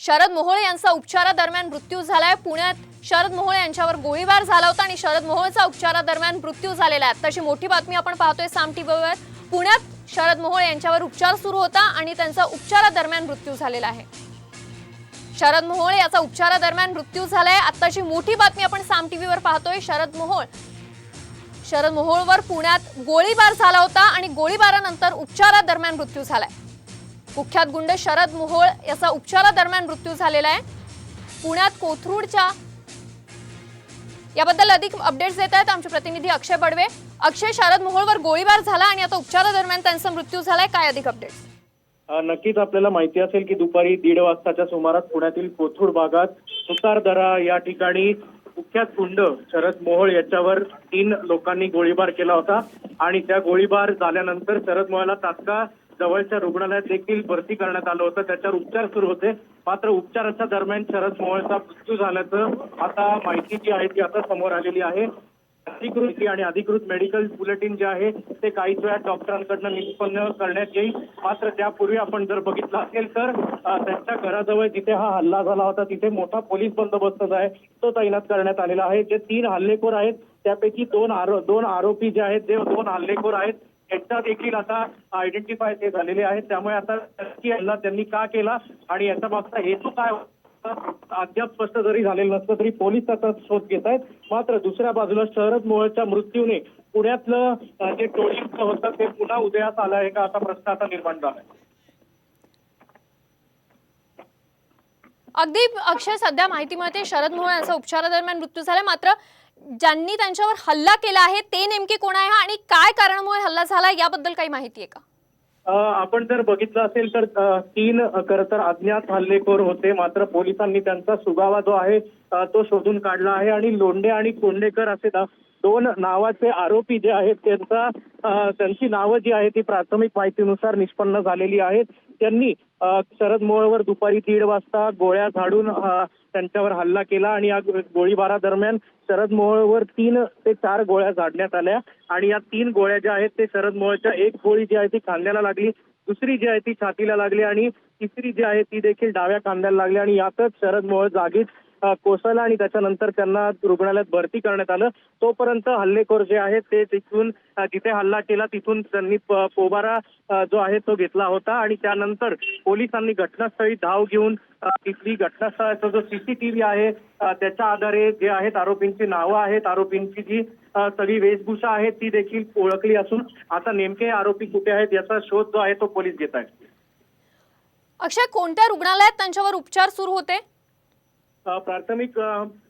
शरद मोहोळे यांचा उपचारादरम्यान मृत्यू झालाय. पुण्यात शरद मोहोळे यांच्यावर गोळीबार झाला होता आणि शरद मोहोळेचा उपचारादरम्यान मृत्यू झालेला आहे. तशी मोठी बातमी आपण पाहतोय साम टीव्हीवर पुण्यात शरद मोहोळे यांच्यावर उपचार सुरू होता आणि त्यांचा उपचारादरम्यान मृत्यू झालेला आहे. शरद मोहोळे याचा उपचारादरम्यान मृत्यू झालाय. आत्ताची मोठी बातमी आपण साम टीव्हीवर पाहतोय. शरद मोहोळ शरद मोहोळवर पुण्यात गोळीबार झाला होता आणि गोळीबारानंतर उपचारादरम्यान मृत्यू झालाय. कुख्यात गुंड शरद मोहोळ याचा उपचारादरम्यान मृत्यू झालेला आहे. पुण्यात कोथरूडच्या याबद्दल अधिक अपडेट्स देत आहेत आमचे प्रतिनिधी अक्षय बडवे. अक्षय शरद मोहोळवर गोळीबार झाला आणि आता उपचारादरम्यान त्यांचा मृत्यू झालाय. काय अधिक अपडेट्स नक्कीच आपल्याला माहिती असेल की दुपारी दीड वाजताच्या सुमारास पुण्यातील कोथरूड भागात सुतारदरा या ठिकाणी कुख्यात गुंड शरद मोहोळ याच्यावर तीन लोकांनी गोळीबार केला होता. आणि त्या गोळीबार झाल्यानंतर शरद मोहळला तात्काळ जवळच्या रुग्णालयात देखील भरती करण्यात आलं होतं. त्याच्यावर उपचार सुरू होते. मात्र उपचाराच्या दरम्यान शरद मोहोळचा मृत्यू झाल्याचं आता माहिती जी आहे ती आता समोर आलेली आहे. अधिकृत आणि अधिकृत मेडिकल बुलेटिन जे आहे ते काहीच वेळा डॉक्टरांकडनं निष्पन्न करण्यात येईल. मात्र त्यापूर्वी आपण जर बघितलं असेल तर त्यांच्या घराजवळ जिथे हा हल्ला झाला होता तिथे मोठा पोलीस बंदोबस्त जो आहे. तो तैनात करण्यात आलेला आहे. जे तीन हल्लेखोर आहेत त्यापैकी दोन आरो दोन आरोपी जे आहेत जे दोन हल्लेखोर आहेत यांचा देखील आता आयडेंटिफाय ते झालेले आहेत. त्यामुळे आता नक्की हल्ला त्यांनी का केला आणि याचा मागचा हेतू काय होता अद्याप स्पष्ट जरी झालेलं नसलं तरी पोलीस त्याचा शोध घेत आहेत. मात्र दुसऱ्या बाजूला शरद मोहळच्या मृत्यूने पुण्यातलं जे टोळीचं होतं ते पुन्हा उदयास आलं आहे का असा प्रश्न आता निर्माण झाला आहे. अगदी अक्षय सध्या माहिती मिळते शरद मोहोळ यांचा उपचारादरम्यान मृत्यू झाला. मात्र ज्यांनी त्यांच्यावर हल्ला केला आहे ते नेमके कोण आहे आणि काय कारणामुळे हल्ला झाला याबद्दल काही माहिती आहे का? आपण जर बघितलं असेल तर तीन खरं तर अज्ञात हल्लेखोर होते. मात्र पोलिसांनी त्यांचा सुगावा जो आहे तो शोधून काढला आहे. आणि लोंढे आणि कोंडेकर असे दोन नावाचे आरोपी जे आहेत त्यांचा त्यांची नावं जी आहेत ती प्राथमिक माहितीनुसार निष्पन्न झालेली आहेत. त्यांनी शरद मोळवर दुपारी दीड वाजता गोळ्या झाडून त्यांच्यावर हल्ला केला आणि या गोळीबारादरम्यान शरद मोळवर तीन ते चार गोळ्या झाडण्यात आल्या आणि या तीन गोळ्या ज्या आहेत ते शरद मोळच्या एक गोळी जी आहे ती खांद्याला लागली दुसरी जी आहे ती छातीला लागली आणि तिसरी जी आहे ती देखील डाव्या खांद्याला लागली आणि यातच शरद मोळ जागीच कोसळला आणि त्याच्यानंतर त्यांना रुग्णालयात भरती करण्यात आलं. तोपर्यंत हल्लेखोर जे आहेत ते तिथून जिथे हल्ला केला तिथून त्यांनी पोबारा जो आहे तो घेतला होता आणि त्यानंतर पोलिसांनी घटनास्थळी धाव घेऊन तिथली घटनास्थळाचा जो सीसीटीव्ही आहे त्याच्या आधारे जे आहेत आरोपींची नावं आहेत आरोपींची जी सगळी वेशभूषा आहे ती देखील ओळखली असून आता नेमके आरोपी कुठे आहेत याचा शोध जो आहे तो पोलीस घेत आहेत. अक्षय कोणत्या रुग्णालयात त्यांच्यावर उपचार सुरू होते? प्राथमिक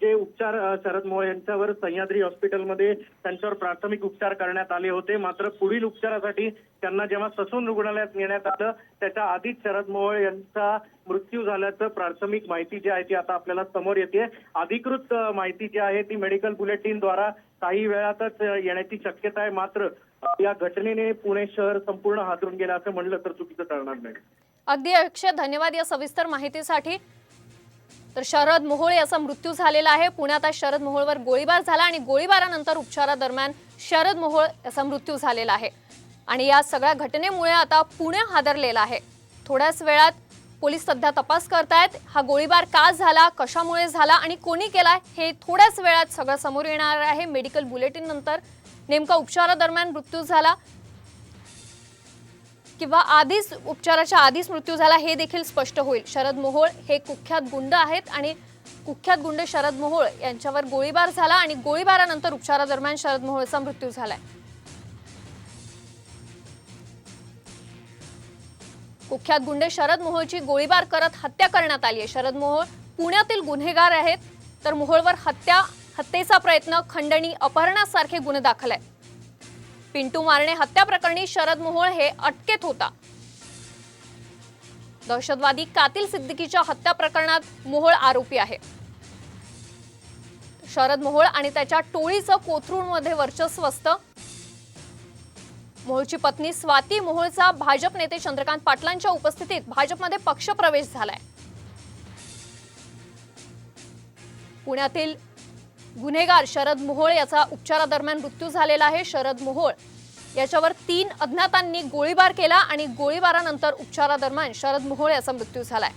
जे उपचार शरद मोहोळ यांच्यावर सह्याद्री हॉस्पिटलमध्ये त्यांच्यावर प्राथमिक उपचार करण्यात आले होते. मात्र पुढील उपचारासाठी त्यांना जेव्हा ससून रुग्णालयात नेण्यात आलं त्याच्या आधीच शरद मोहोळ यांचा मृत्यू झाल्याचं प्राथमिक माहिती जी आहे ती आता आपल्याला समोर येते. अधिकृत माहिती जी आहे ती मेडिकल बुलेटिनद्वारा काही वेळातच येण्याची शक्यता आहे. मात्र या घटनेने पुणे शहर संपूर्ण हादरून गेलं असं म्हणलं तर चुकीचं ठरणार नाही. अगदी अक्षय धन्यवाद या सविस्तर माहितीसाठी. तर शरद मोहोळे याचा मृत्यू झालेला आहे. पुण्यात आज शरद मोहोळवर गोळीबार झाला आणि गोळीबारानंतर उपचारादरम्यान शरद मोहोळ याचा मृत्यू झालेला आहे. आणि या सगळ्या घटनेमुळे आता पुणे हादरलेलं आहे. थोड्याच वेळात पोलीस सध्या तपास करतायत. हा गोळीबार का झाला कशामुळे झाला आणि कोणी केला हे थोड्याच वेळात सगळं समोर येणार आहे. मेडिकल बुलेटिन नंतर नेमका उपचारादरम्यान मृत्यू झाला. किंवा आधीच उपचाराच्या आधीच मृत्यू झाला हे देखील स्पष्ट होईल. शरद मोहोळ हे कुख्यात गुंड आहेत आणि कुख्यात गुंड शरद मोहोळ यांच्यावर गोळीबार झाला आणि गोळीबारानंतर उपचारादरम्यान शरद मोहोळचा मृत्यू झालाय. कुख्यात गुंड शरद मोहोळची गोळीबार करत हत्या करण्यात आली आहे. शरद मोहोळ पुण्यातील गुन्हेगार आहेत तर मोहोळवर हत्या हत्येचा प्रयत्न खंडणी अपहरणासारखे गुन्हे दाखल आहेत. पिंटू मारणे हत्या प्रकरणी शरद मोहोळ हे अटकेत होता. दहशतवादी कातिल सिद्दीकीच्या हत्या प्रकरणात मोहोळ आरोपी आहे. शरद मोहोळ आणि त्याच्या टोळीचं कोथरूडमध्ये वर्चस्व असतं. मोहोळची पत्नी स्वाती मोहोळचा भाजप नेते चंद्रकांत पाटलांच्या उपस्थितीत भाजपमध्ये पक्षप्रवेश झालाय. पुण्यातील गुन्हेगार शरद मोहोळ याचा उपचारादरम्यान मृत्यू झालेला आहे. शरद मोहोळ याच्यावर तीन अज्ञातांनी गोळीबार केला आणि गोळीबारानंतर उपचारादरम्यान शरद मोहोळ याचा मृत्यू झालाय.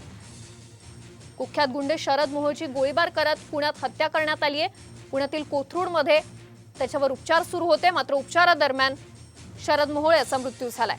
कुख्यात गुंडे शरद मोहोळची गोळीबार करत पुण्यात हत्या करण्यात आली आहे पुण्यातील कोथरूडमध्ये त्याच्यावर उपचार सुरू होते. मात्र उपचारादरम्यान शरद मोहोळ याचा मृत्यू झालाय.